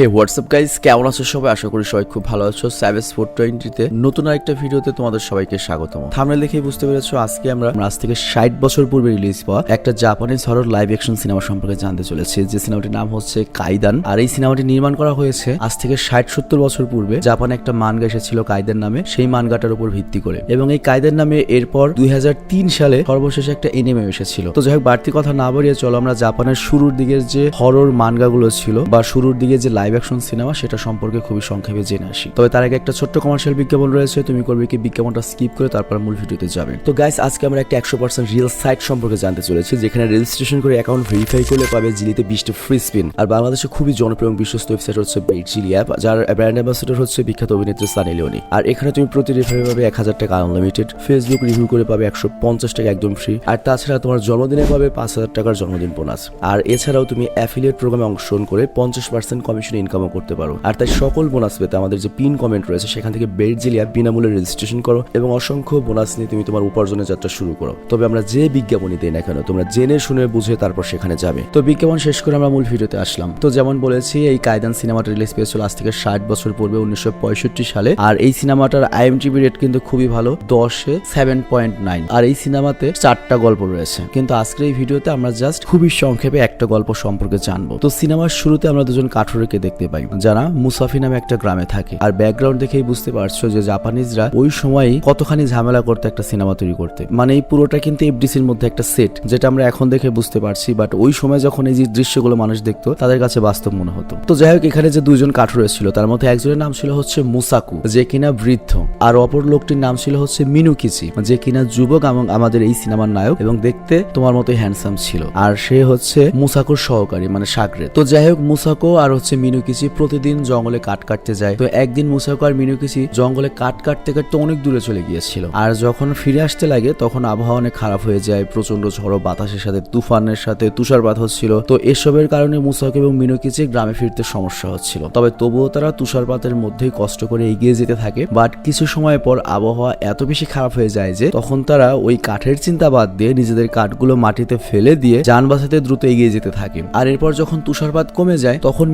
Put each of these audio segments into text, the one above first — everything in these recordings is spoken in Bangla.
হে হোয়াটসঅ্যাপ গাইজ কেমন আছো সবাই? আশা করি সবাই খুব ভালো আছো। স্যাভেজ ফোর টোয়েন্টিতে নতুন আরেকটা ভিডিওতে তোমাদের সবাইকে স্বাগতম। থামনে দেখেই বুঝতে পেরেছ, আজকে আমরা আজ থেকে ষাট বছর পূর্বে রিলিজ পাওয়া একটা Japanese horror live action cinema সম্পর্কে জানতে চলেছি। যে সিনেমাটির নাম হচ্ছে কাইদান আর এই সিনেমাটি নির্মাণ করা হয়েছে আজ থেকে ষাট সত্তর বছর পূর্বে। জাপানে একটা মানগা এসেছিল কায়দার নামে, সেই মানগাটার উপর ভিত্তি করে। এবং এই কায়দার নামে এরপর দুই হাজার তিন সালে সর্বশেষে একটা এনিমে এসেছিল। তো যাই হোক, বাড়তি কথা না বাড়িয়ে চলো, আমরা জাপানের শুরুর দিকের যে হরর মানগাগুলো ছিল বা শুরুর দিকে যে লাইভ অ্যাকশন সিনেমা সেটা সম্পর্কে খুবই সংক্ষেপে জেনে আসি। তবে তার আগে একটা ছোট্ট কমার্শিয়াল বিজ্ঞাপন রয়েছে, তুমি করবে কি বিজ্ঞাপনটা স্কিপ করে তারপর মূল ভিডিওতে যাবে। তো গাইস আজকে আমরা একটা একশো পার্সেন্ট রিয়েল সাইট সম্পর্কে জানতে চলেছি, যেখানে রেজিস্ট্রেশন করে অ্যাকাউন্ট ভেরিফাই করলে পাবে জিলিতে বিশটা ফ্রি স্পিন আর বাংলাদেশে খুবই জনপ্রিয় এবং বিশ্বস্ত ওয়েবসাইট হচ্ছে বেট জিলি অ্যাপ যার ব্র্যান্ড অ্যাম্বাসেডর হচ্ছে বিখ্যাত অভিনেত্রী সানি লিওনি। আর এখানে তুমি প্রতি রেফারে পাবে এক হাজার টাকা আনলিমিটেড ফেসবুক রিভিউ করে পাবে একশো পঞ্চাশ টাকা একদম ফ্রি আর তাছাড়া তোমার জন্মদিনে পাবে পাঁচ হাজার টাকার জন্মদিন বোনাস আর এছাড়াও তুমি অ্যাফিলিয়েট প্রোগ্রামে অংশগ্রহণ করে পঞ্চাশ পার্সেন্ট কমিশন ইনকামও করতে পারো। আর তাই সকল বোনাস পেতে আমাদের যে পিন কমেন্ট রয়েছে, সেখান থেকে বেড জিলি অ্যাপ বিনামূল্যে রেজিস্ট্রেশন করো এবং অসংখ্য বোনাস নিয়ে তুমি তোমার উপার্জনের যাত্রা শুরু করো। তবে আমরা যে বিজ্ঞাপনই দিই না কেন, তোমরা জেনে, শুনে, বুঝে তারপর সেখানে যাবে। তো বিজ্ঞাপন শেষ করে আমরা মূল ভিডিওতে আসলাম। তো যেমন বলেছি, এই কায়দান সিনেমাটা রিলিজ পেয়েছিল আজ থেকে ষাট বছর পূর্বে, উনিশশো পঁয়ষট্টি সালে। আর এই সিনেমাটার আইএমটিভি রেট কিন্তু খুবই ভালো, দশে সেভেন পয়েন্ট নাইন আর এই সিনেমাতে চারটা গল্প রয়েছে। কিন্তু আজকের এই ভিডিওতে আমরা জাস্ট খুবই সংক্ষেপে একটা গল্প সম্পর্কে জানব। তো সিনেমার শুরুতে আমরা দুজন কাঠুরেকে দেখতে পাই, যারা মুসাফি নামে একটা গ্রামে থাকে। আর ব্যাকগ্রাউন্ড দেখেই বুঝতে পারছ যে জাপানিজরা ওই সময়ই কতখানি ঝামেলা করতে একটা সিনেমা তৈরি করতে। মানে এই পুরোটা কিন্তু এফডিসির মধ্যে একটা সেট যেটা আমরা এখন দেখে বুঝতে পারছি বাট ওই সময় যখন এই যে দৃশ্যগুলো মানুষ দেখতো, তাদের কাছে বাস্তব মনে হতো। তো যাই হোক, এখানে যে দুইজন কাঠুরে ছিল তার মধ্যে একজনের নাম ছিল হচ্ছে মুসাকু, যে কিনা বৃদ্ধ। আর অপর লোকটির নাম ছিল হচ্ছে মিনুকিচি, যে কিনা যুবক এবং আমাদের এই সিনেমার নায়ক এবং দেখতে তোমার মতো হ্যান্ডসাম ছিল। আর সে হচ্ছে মুসাকুর সহকারী মানে সাগরে তো যাই হোক, মুসাকো আর হচ্ছে মিনুকিচি প্রতিদিন জঙ্গলে কাঠ কাটতে যায়। তো একদিন মুসাকো আর মিনুকিচি জঙ্গলে কাঠ কাটতে কাটতে অনেক দূরে চলে গিয়েছিল। আর যখন ফিরে আসতে লাগে, তখন আবহাওয়া অনেক খারাপ হয়ে যায় প্রচণ্ড ঝড়ো বাতাসের সাথে, তুফানের সাথে তুষারপাত হচ্ছিল। তো এসবের কারণে মুসাকো এবং মিনুকিচি গ্রামে ফিরতে সমস্যা হচ্ছিল। তবে তবুও তারা তুষারপাতের মধ্যেই কষ্ট করে এগিয়ে যেতে থাকে। বাট কিছু সময় পর আবহাওয়া এত বেশি খারাপ হয়ে যায় যে, তখন তারা ওই কাঠের চিন্তা বাদ দিয়ে নিজেদের কাঠগুলো মাটিতে ফেলে দিয়ে যান বাঁচাতে দ্রুত এগিয়ে যেতে থাকে। আর এরপর যখন তুষারপাত কমে যায়, তখন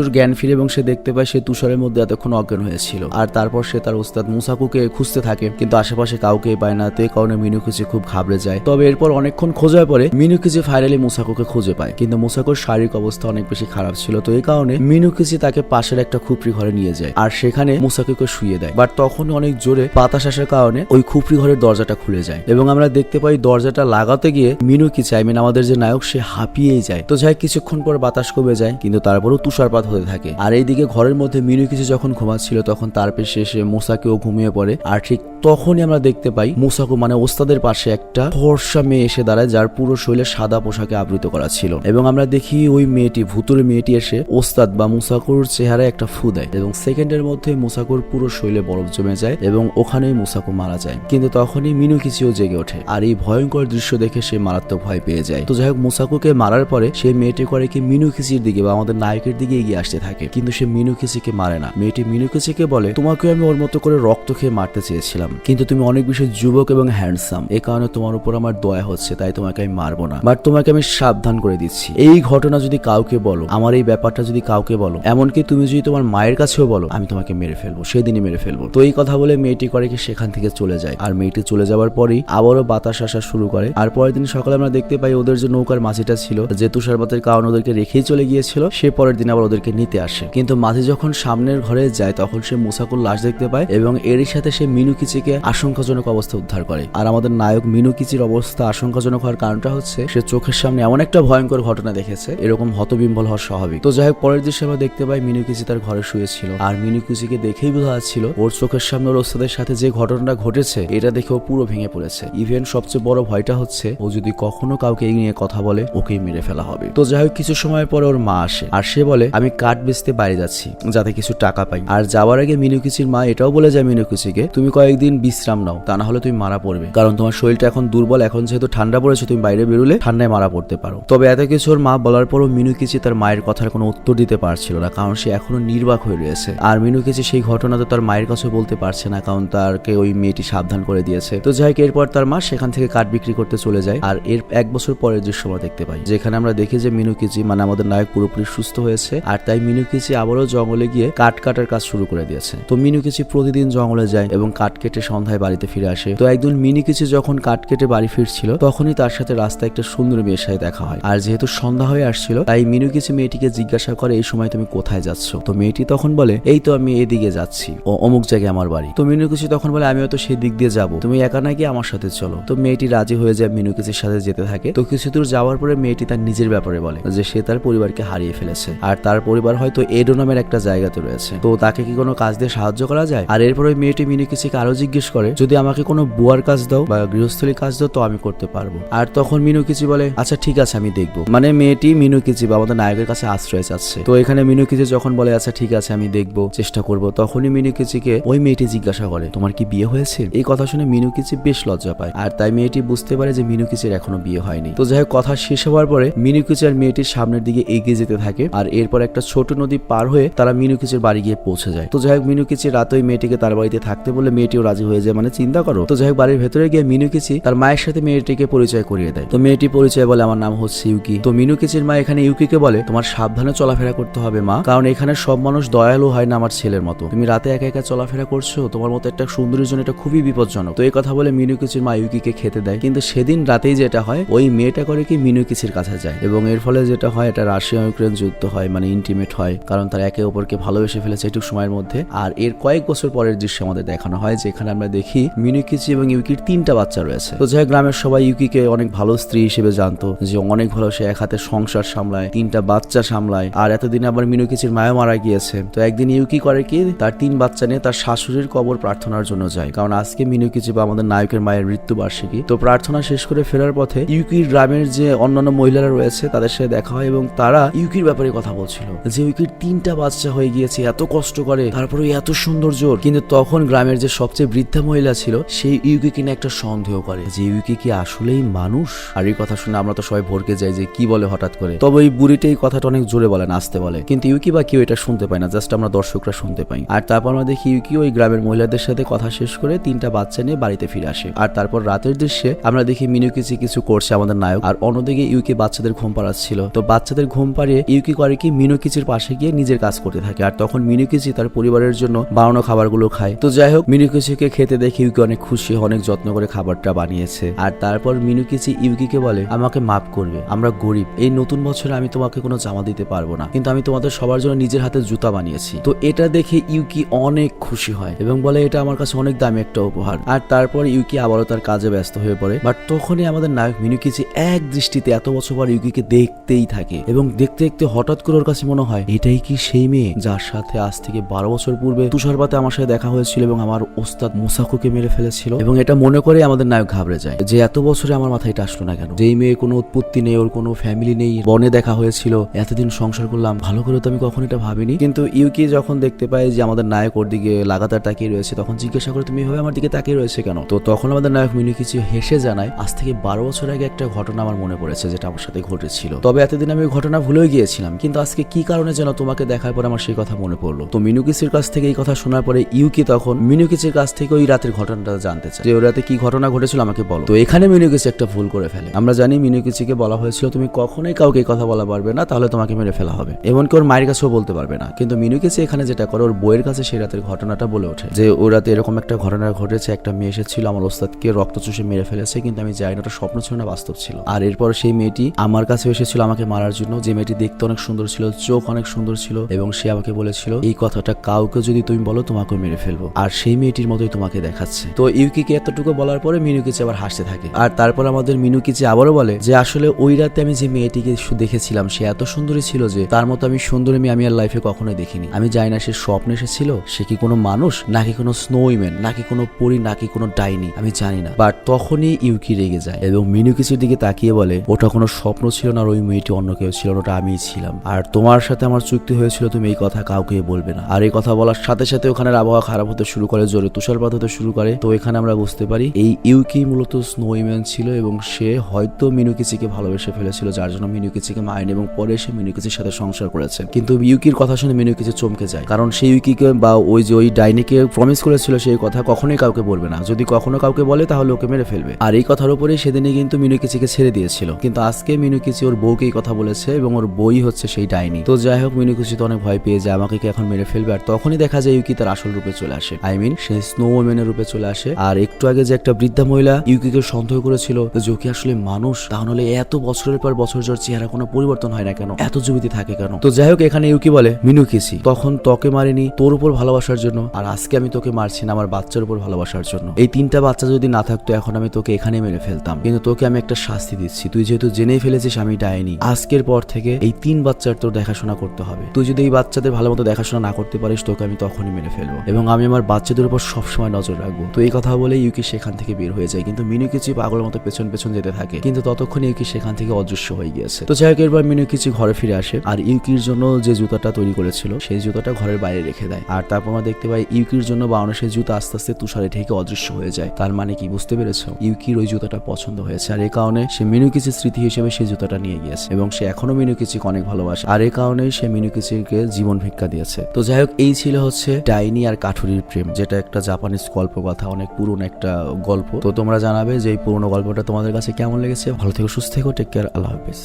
মিনুকিচুর জ্ঞান ফিরে এবং সে দেখতে পায় সে তুষারের মধ্যে এতক্ষণ অজ্ঞান হয়েছিল। আর তারপর সে তার উস্তাদ মুসাকুকে খুঁজতে থাকে, কিন্তু আশেপাশে কাউকে পায় না, তো এই কারণে মিনুকিচি খুব ঘাবড়ে যায়। তবে এরপর অনেকক্ষণ খোঁজার পরে মিনুকিচি ফাইনালি মুসাকুকে খুঁজে পায়, কিন্তু মুসাকুর শারীরিক অবস্থা অনেক বেশি খারাপ ছিল, তো এই কারণে মিনুকিচি তাকে পাশের একটা খুপড়ি ঘরে নিয়ে যায়, আর সেখানে মুসাকুকে শুয়ে দেয়। বাট তখন অনেক জোরে বাতাস আসার কারণে ওই খুপড়ি ঘরের দরজাটা খুলে যায়, এবং আমরা দেখতে পাই দরজাটা লাগাতে গিয়ে মিনুকিচি আই মিন আমাদের যে নায়ক, সে হাঁপিয়েই যায়। তো যাই, কিছুক্ষণ পর বাতাস কমে যায়, কিন্তু তারপরও তুষারপাত হতে থাকে। আর এইদিকে ঘরের মধ্যে মিনু কিছু যখন ঘুমাচ্ছিল, তখন তার পেশে এসে মুসাকেও ঘুমিয়ে পড়ে। আর ঠিক তখনই আমরা দেখতে পাই, মুসাকু মানে ওস্তাদের পাশে একটা ফর্সা মেয়ে এসে দাঁড়ায়, যার পুরো শরীরে সাদা পোশাকে আবৃত করা ছিল। এবং আমরা দেখি ওই মেয়েটি, ভুতুরে মেয়েটি এসে ওস্তাদ বা মুসাকুর চেহারায় একটা ফু দেয়। এবং সেকেন্ডের মধ্যে মুসাকুর পুরো শরীরে বরফ জমে যায় এবং ওখানেই মুসাকু মারা যায়। কিন্তু তখনই মিনুকিচিও জেগে ওঠে। আর এই ভয়ঙ্কর দৃশ্য দেখে সে মারাত্মক ভয় পেয়ে যায়। তো যাই হোক, মুসাকুকে মারার পরে সে মেয়েটি করে কি মিনুকিচির দিকে বা আমাদের নায়কের দিকে এগিয়ে আসতে থাকে। কিন্তু সে মিনুকিচিকে মারে না। মেয়েটি মিনুকিচিকে বলে, তোমাকে আমি ওর মতো করে রক্ত খেয়ে মারতে চেয়েছিলাম। কিন্তু তুমি অনেক বেশি যুবক এবং হ্যান্ডসাম এই কারণে তোমার উপর আমার দয়া হচ্ছে, তাই তোমাকে আমি মারবো না। বাট তোমাকে আমি সাবধান করে দিচ্ছি। এই ঘটনা যদি কাউকে বলো, আমার এই ব্যাপারটা যদি কাউকে বলো, এমনকি তুমি যদি তোমার মায়ের কাছেও বলো, আমি তোমাকে মেরে ফেলব, সেদিনই মেরে ফেলব। তো এই কথা বলে মেয়েটি করে কি সেখান থেকে চলে যায়। আর মেয়েটি চলে যাওয়ার পরেই আবারও বাতাস আসা শুরু করে। আর পরের দিন সকালে আমরা দেখতে পাই ওদের যে নৌকার মাঝিটা ছিল, যে তুষারপাতের কারণ ওদেরকে রেখেই চলে গিয়েছিল, সে পরের দিন আবার ওদেরকে নিতে আসে। কিন্তু মাঝি যখন সামনের ঘরে যায়, তখন সে মুসাকুর লাশ দেখতে পায় এবং এরই সাথে সে মিনুকিচিকে আশঙ্কাজনক অবস্থা উদ্ধার করে। আর আমাদের নায়ক মিনুকিচির অবস্থা আশঙ্কাজনক হওয়ার কারণটা হচ্ছে, সে চোখের সামনে এমন একটা ভয়ঙ্কর ঘটনা দেখেছে, এরকম হতবিম্বল হওয়া স্বাভাবিক। তো যাই হোক, পরের দৃশ্যে আমরা দেখতে পাই মিনুকিচি তার ঘরে শুয়েছিল। আর মিনুকিচিকে দেখেই বোঝা যাচ্ছিল, ওর চোখের সামনে ওর ওস্তাদের সাথে যে ঘটনাটা ঘটেছে, এটা দেখে ও পুরো ভেঙে পড়েছে। ইভেন সবচেয়ে বড় ভয়টা হচ্ছে, ও যদি কখনো কাউকে এই নিয়ে কথা বলে, ওকেই মেরে ফেলা হবে। তো যাই হোক, কিছু সময় পরে ওর মা আসে, আর সে বলে, আমি কাঠ বেচতে বাইরে যাচ্ছি, যাতে কিছু টাকা পাই। আর যাওয়ার আগে মিনুকিচির মা এটাও বলে যায় মিনুকিচিকে, তুমি কয়েকদিন বিশ্রাম নাও, তা না হলে তুমি মারা পড়বে। কারণ তোমার শরীরটা এখন দুর্বল, এখন যেহেতু ঠান্ডা পড়েছে, তুমি বাইরে বেরোলে ঠান্ডায় মারা পড়তে পারো। তবে এত কিছু ওর মা বলার পরও মিনুকিচি তার মায়ের কথার কোনো উত্তর দিতে পারছিল না, কারণ সে এখনও নির্বাক হয়ে রয়েছে। আর মিনুকিচি সেই ঘটনা তো তার মায়ের কাছে বলতে পারছে না, কারণ তারকে ওই মেয়েটি সাবধান করে দিয়েছে। তো যাই হোক, এরপর তার মা সেখান থেকে কাঠ বিক্রি করতে চলে যায়, আর এর এক বছর পরের দৃশ্য আমরা দেখতে পাই, যেখানে আমরা দেখি যে মিনুকিচি মানে আমাদের নায়ক পুরোপুরি সুস্থ হয়েছে, আর তাই মিনুকিচি আবারও জঙ্গলে গিয়ে কাঠ কাটার কাজ শুরু করে দিয়েছে। তো মিনুকিচি প্রতিদিন জঙ্গলে যায় এবং কাঠ কেটে সন্ধ্যায় বাড়িতে ফিরে আসে। তো একদিন মিনুকিচি যখন কাঠ কেটে বাড়ি ফিরছিল, তখনই তার সাথে রাস্তায় একটা সুন্দর মেয়ের সাথে দেখা হয়। আর যেহেতু সন্ধ্যা হয়ে আসছিল, তাই মিনুকিচি মেয়েটিকে জিজ্ঞাসা করে, এই সময় তুমি কোথায় যাচ্ছ? তো মেয়েটি তখন বলে, এই তো আমি এদিকে যাচ্ছি। ও অমুক জায়গায় আমার বাড়ি। তো মিনুকিচি তখন বলে, আমিও তো সেই দিক দিয়ে যাব। তুমি একা নাকি আমার সাথে চলো। তো মেয়েটি রাজি হয়ে যায় মিনুকিচির সাথে যেতে থাকে। তো কিছু দূর যাওয়ার পরে মেয়েটি তার নিজের ব্যাপারে বলে, যে সে তার পরিবারকে হারিয়ে ফেলেছে। আর তার পরিবার হয়তো এডো নামের একটা জায়গাতে রয়েছে। তো তাকে কি কোনো কাজ দিয়ে সাহায্য করা যায়? আর এরপরে মেয়েটি মিনুকিচিকে আরও জিজ্ঞেস করে, যদি আমাকে কোনো বুয়ার কাজ দাও বা গৃহস্থলী কাজ দাও, তো আমি করতে পারব। আর তখন মিনুকিচি বলে আচ্ছা ঠিক আছে, আমি দেখব। মানে মেয়েটি মিনুকিচি বা আমাদের নায়কের কাছে আশ্রয় চাচ্ছে। তো এখানে মিনুকিচি যখন বলে আচ্ছা ঠিক আছে, আমি দেখব, চেষ্টা করব, তখনই মিনুকিচিকে ওই মেয়েটি জিজ্ঞাসা করে, তোমার কি বিয়ে হয়েছে? এই কথা শুনে মিনুকিচি বেশ লজ্জা পায়। আর তাই মেয়েটি বুঝতে পারে যে মিনুকিচির এখনও বিয়ে হয়নি। তো যাই হোক, কথা শেষ হওয়ার পরে মিনুকিচি আর মেয়েটির সামনের দিকে এগিয়ে যেতে থাকে। আর এরপর একটা ছোট নদী পার হয়ে তারা মিনুকিচির বাড়ি গিয়ে পৌঁছে যায়। তো যাই হোক মিনুকিচি রাতে ওই মেয়েটিকে তার বাড়িতে থাকতে বলে মেয়েটিও রাজি হয়ে যায় মানে চিন্তা করো। তো যাই হোক, বাড়ির ভেতরে গিয়ে মিনুকিচি তার মায়ের সাথে মেয়েটিকে পরিচয় করিয়ে দেয়। তো মেয়েটি পরিচয় বলে, আমার নাম হচ্ছে ইউকি। তো মিনুকিচির মা এখানে ইউকিকে বলে, তোমার সাবধানে চলাফেরা করতে হবে মা, কারণ এখানে সব মানুষ দয়ালু হয় না আমার ছেলের মতো। তুমি রাতে একা একা চলাফেরা করছ, তোমার মতো একটা সুন্দরীর জন্য এটা খুবই বিপজ্জনক। তো এই কথা বলে মিনুকিচির মা ইউকিকে খেতে দেয়। কিন্তু সেদিন রাতেই যেটা হয়, ওই মেয়েটা করে কি মিনুকিচির কাছে যায়। এবং এর ফলে যেটা হয়, এটা রাশিয়া ইউক্রেন যুদ্ধ হয় মানে ইন্টিমেট হয়, কারণ তারা একে অপরকে ভালোবেসে ফেলেছে এটুকু সময়ের মধ্যে। আর এর কয়েক বছর পরের দৃশ্য আমাদের দেখানো হয়, যেখানে আমরা দেখি মিনুকিচি এবং ইউকির তিনটা বাচ্চা রয়েছে। তো যাই গ্রামের সবাই ইউকিকে অনেক ভালো স্ত্রী হিসেবে জানতো, যে অনেক ভালো, সে এক হাতে সংসার সামলায়, তিনটা বাচ্চা সামলায়, আর এতদিন আবার মিনুকিচির মায়া মারা গিয়েছে। তো একদিন ইউকি করে কি, তার তিন বাচ্চা নিয়ে তার শাশুড়ির কবর প্রার্থনার জন্য যায়। কারণ আজকে মিনুকিচি বা আমাদের নায়কের মায়ের মৃত্যু বার্ষিকী তো প্রার্থনা শেষ করে ফেরার পথে ইউকির গ্রামের যে অন্যান্য মহিলারা রয়েছে, তাদের সাথে দেখা হয় এবং তারা ইউকির ব্যাপারে কথা বলছিল। যে ইউকির তিনটা বাচ্চা হয়ে গিয়েছে, এত কষ্ট করে তারপরে এত সুন্দর জোর। কিন্তু তখন গ্রামের যে সবচেয়ে বৃদ্ধা মহিলা ছিল, সেই ইউকি কিনা একটা সন্দেহ করে যে ইউকি কি আসলেই মানুষ? আর এই কথা শুনে আমরা তো সবাই ভরকে যাই যে কি বলে হঠাৎ করে। তবে এই বুড়িটা এই কথাটা অনেক জোরে বলে, নাচতে বলে। কিন্তু ইউকি বা কেউ এটা শুনতে পায় না, জাস্ট আমরা দর্শকরা শুনতে পাই। আর তারপর আমরা দেখি ইউকি ওই গ্রামের মহিলাদের সাথে কথা শেষ করে তিনটা বাচ্চা নিয়ে বাড়িতে ফিরে আসে। আর তারপর রাতের দৃশ্যে আমরা দেখি মিনুকিচি কিছু করছে আমাদের নায়ক, আর অন্যদিকে ইউকে বাচ্চাদের ঘুম পাড়াচ্ছিল। তো বাচ্চাদের ঘুম পাড়িয়ে ইউকি করে কি মিনুকিচির পাশে গিয়ে নিজের কাজ করতে থাকে। আর তখন মিনুকিচি তার পরিবারের জন্য বানানো খাবারগুলো খায়। তো যাই হোক, মিনুকিচিকে খেতে দেখে ইউকি অনেক খুশি, অনেক যত্ন করে খাবারটা বানিয়েছে। আর তারপর মিনুকিচি ইউকিকে বলে, আমাকে মাফ করবে, আমরা গরিব। এই নতুন বছরে আমি তোমাকে কোনো জামা দিতে পারব না। কিন্তু আমি তোমাদের সবার জন্য নিজের হাতে জুতা বানিয়েছি। তো এটা দেখে ইউকি অনেক খুশি হয় এবং বলে, এটা আমার কাছে অনেক দামি একটা উপহার। আর তারপর ইউকি আবারও তার কাজে ব্যস্ত হয়ে পড়ে। বাট তখনই আমাদের নায়ক মিনুকিচি এক দৃষ্টিতে এত বছর পর ইউকিকে দেখতেই থাকে এবং দেখতে দেখতে হঠাৎ করে ওর কাছে মনে হয়। এটাই কি সেই মেয়ে যার সাথে আজ থেকে বারো বছর পূর্বে তুষারপাতে আমার সাথে দেখা হয়েছিল এবং আমার ওস্তাদ মুসাকুকে মেরে ফেলেছিল? এবং এটা মনে করে আমাদের নায়ক ঘাবড়ে যায় যে এত বছরে আমার মাথায় এটা আসলো না কেন? যেই মেয়ে কোনো উৎপত্তি নেই, ওর কোনো ফ্যামিলি নেই, বনে দেখা হয়েছিল, এতদিন সংসার করলাম, ভালো করে তো আমি কখন এটা ভাবিনি। কিন্তু ইউকে যখন দেখতে পায় যে আমাদের নায়ক ওর দিকে লাগাতার তাকিয়ে রয়েছে, তখন জিজ্ঞাসা করে, তুমি এভাবে আমার দিকে তাকিয়ে রয়েছে কেন? তো তখন আমাদের নায়ক মিনু কিছু হেসে জানায়, আজ থেকে বারো বছর আগে একটা ঘটনা আমার মনে পড়েছে, যেটা আমার সাথে ঘটেছিল। তবে এতদিন আমি ঘটনা ভুলেও গিয়েছিলাম, কিন্তু আজকে কি কারণে যেন তোমাকে দেখার পর আমার সেই কথা মনে পড়ল। তো মিনুকিসির কাছ থেকে এই কথা শোনার পরে ইউকি তখন মিনুকিসির কাছ থেকে ওই রাতের ঘটনাটা জানতে চায়? যে ওই রাতে কি ঘটনা ঘটেছিল আমাকে বলো। তো এখানে মিনুকিসি একটা ভুল করে ফেলে। আমরা জানি মিনুকিচিকে বলা হয়েছিল, তুমি কখনোই কাউকে কথা বলা পারবে না, তাহলে তোমাকে মেরে ফেলা হবে। এমনকি ওর মায়ের কাছেও বলতে পারবে না। কিন্তু মিনুকিচি এখানে যেটা করে, ওর বইয়ের কাছে সেই রাতের ঘটনাটা বলে ওঠে। যে ওই রাতে এরকম একটা ঘটনা ঘটেছে, একটা মেয়ে এসেছিল, আমার ওস্তাদকে রক্ত চুষে মেরে ফেলেছে, কিন্তু আমি যাই না, ওটা স্বপ্ন ছিল না, বাস্তব ছিল। আর এরপর সেই মেয়েটি আমার কাছে এসেছিল আমাকে মারার জন্য। যে মেয়েটি দেখতে অনেক সুন্দর ছিল, চোখ অনেক সুন্দর ছিল এবং সে আমাকে বলেছিল, এই কথাটা কাউকে যদি তুমি বলো তোমাকে মেরে ফেলব। আর সেই মেয়েটির মতোই তোমাকে দেখাচ্ছে। তো ইউকিকে এতটুকু বলার পরে মিনুকিচি আবার হাসতে থাকে। আর তারপর আমাদের মিনুকিচি আবারও বলে যে, আসলে ওই রাতে আমি যে মেয়েটিকে দেখেছিলাম, সে এত সুন্দরী ছিল যে, তার মতো আমি সুন্দরী মেয়ে আমি আর লাইফে কখনোই দেখিনি। আমি জানি না সে স্বপ্নে এসেছিল, সে কি কোনো মানুষ, নাকি কোনো স্নোইম্যান নাকি কোনো পরি, নাকি কোনো ডাইনি, আমি জানি না। বাট তখনই ইউকি রেগে যায় এবং মিনু কিছুর দিকে তাকিয়ে বলে, ওটা কোনো স্বপ্ন ছিল না ওই মেয়েটি অন্য কেউ ছিল ওটা আমিই ছিলাম। আর তোমার সাথে আমার চুক্তি হয়েছিল, তুমি এই কথা কাউকে বলবে না। আর এই কথা বলার সাথে সাথে ওখানের আবহাওয়া খারাপ হতে শুরু করে, জোরে তুষারপাত হতে শুরু করে। তো এখানে আমরা বুঝতে পারি, এই ইউকি মূলত স্নোইম্যান ছিল এবং সে হয়তো মিনুকিচিকে ভালোবেসে ফেলেছিল, যার জন্য মিনুকিচিকে মাইন এবং পরে সে মিনুকিচির সাথে সংসার করেছে। কিন্তু ইউকির কথা শুনে মিনুকিচি চমকে যায়, কারণ সেই ইউকিকে বা ওই যে ওই ডাইনিকে প্রমিস করেছিল সেই কথা কখনোই কাউকে বলবে না। যদি কখনো কাউকে বলে, তাহলে ওকে মেরে ফেলবে। আর এই কথার উপরেই সেদিনে কিন্তু মিনুকিচিকে ছেড়ে দিয়েছিল। কিন্তু আজকে মিনুকিচি ওর বউকে এই কথা বলেছে এবং ওর বই হচ্ছে সেই ডাইনি। তো যাই হোক মিনুকুচি তো অনেক ভয় পেয়ে যায়, আমাকে কি এখন মেরে ফেলবে? আর তখনই দেখা যায় ইউকি তার আসল রূপে চলে আসে। আই মিন সে স্নো ওম্যানের রূপে চলে আসে। আর একটু আগে যে একটা বৃদ্ধা মহিলা ইউকিকে সন্দেহ করেছিল যে ও কি আসলে মানুষ, তাহলে এত বছরের পর বছর যার চেহারা কোনো পরিবর্তন হয় না কেন? এত জমিতে থাকে কেন? তো যাই হোক, এখানে ইউকি বলে মিনুকিসি তখন তোকে মারিনি তোর উপর ভালোবাসার জন্য, আর আজকে আমি তোকে মারছি না আমার বাচ্চার উপর ভালোবাসার জন্য। এই তিনটা বাচ্চা যদি না থাকতো, এখন আমি তোকে এখানে মেরে ফেলতাম। কিন্তু তোকে আমি একটা শাস্তি দিচ্ছি। তুই যেহেতু জেনেই ফেলেছিস, আমি ডাইনি। আজকের পর থেকে এই তিন বাচ্চার তোর দেখাশোনা করতে হবে। তুই যদি এই বাচ্চাদের ভালো মতো দেখাশোনা না করতে পারিস, তোকে আমি তখনই মেরে ফেলব। এবং আমি আমার বাচ্চাদের উপর সবসময় নজর রাখব। তো এই কথা বলে ইউকি সেখান থেকে বের হয়ে যায়। কিন্তু মিনু মিনুকিচি পাগলের মতো পেছন পেছন যেতে থাকে। কিন্তু ততক্ষণ ইউকি সেখান থেকে অদৃশ্য হয়ে গিয়েছে। তো যাই হোক, এরপর মিনুকিচি ঘরে ফিরে আসে। আর ইউকির জন্য যে জুতাটা তৈরি করেছিল, সেই জুতাটা ঘরের বাইরে রেখে দেয়। আর তারপর আমরা দেখতে পাই ইউকির জন্য বানানো সেই জুতা আস্তে আস্তে তুষারে ঢেকে অদৃশ্য হয়ে যায়। তার মানে কি, বুঝতে পেরেছ? ইউকির ওই জুতাটা পছন্দ হয়েছে। আর এই কারণে সে মিনুকিচির স্মৃতি হিসেবে সেই জুতাটা নিয়ে গিয়েছে। এবং সে এখনও মিনুকিচিকে অনেক ভালোবাসে। আর এই কারণেই সে মিনুকিচিকে জীবন ভিক্ষা দিয়েছে। তো যাই হোক, এই ছিল হচ্ছে ডাইনি আর কাঠুরির প্রেম, যেটা একটা জাপানিজ গল্প কথা, অনেক পুরনো একটা গল্প। তো তোমরা জানাবে যে এই পুরনো গল্পটা তোমাদের কাছে কেমন লেগেছে। ভালো থেকো, সুস্থ থেকো টেক কেয়ার আল্লাহ হাফিজ।